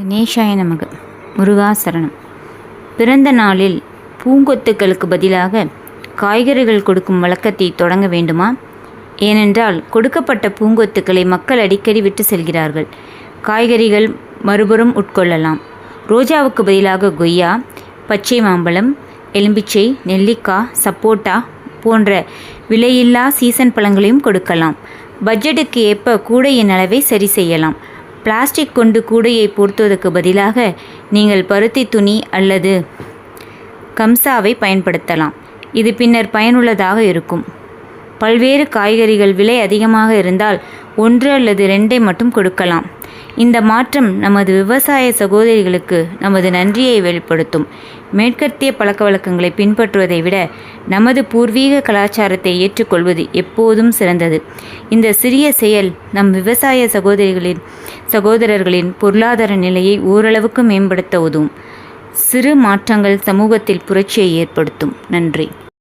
கணேஷாய நமக முருகாசரணம் பிறந்த நாளில் பூங்கொத்துக்களுக்கு பதிலாக காய்கறிகள் கொடுக்கும் வழக்கத்தை தொடங்க வேண்டுமா? ஏனென்றால் கொடுக்கப்பட்ட பூங்கொத்துக்களை மக்கள் அடிக்கடி விட்டு செல்கிறார்கள். காய்கறிகள் மறுபுறம் உட்கொள்ளலாம். ரோஜாவுக்கு பதிலாக கொய்யா பச்சை மாம்பழம் எலும்பிச்சை நெல்லிக்காய் சப்போட்டா போன்ற விலையில்லா சீசன் பழங்களையும் கொடுக்கலாம். பட்ஜெட்டுக்கு ஏற்ப கூடையின் அளவை சரி செய்யலாம். பிளாஸ்டிக் கொண்டு கூடையை பொருத்துவதற்கு பதிலாக நீங்கள் பருத்தி துணி அல்லது கம்சாவை பயன்படுத்தலாம். இது பின்னர் பயனுள்ளதாக இருக்கும். பல்வேறு காய்கறிகள் விலை அதிகமாக இருந்தால் ஒன்று அல்லது ரெண்டை மட்டும் கொடுக்கலாம். இந்த மாற்றம் நமது விவசாய சகோதரிகளுக்கு நமது நன்றியை வெளிப்படுத்தும். மேற்கத்திய பழக்கவழக்கங்களை பின்பற்றுவதை விட நமது பூர்வீக கலாச்சாரத்தை ஏற்றுக்கொள்வது எப்போதும் சிறந்தது. இந்த சிறிய செயல் நம் விவசாய சகோதரிகளின் சகோதரர்களின் பொருளாதார நிலையை ஓரளவுக்கு மேம்படுத்த உதவும். சிறு மாற்றங்கள் சமூகத்தில் புரட்சியை ஏற்படுத்தும். நன்றி.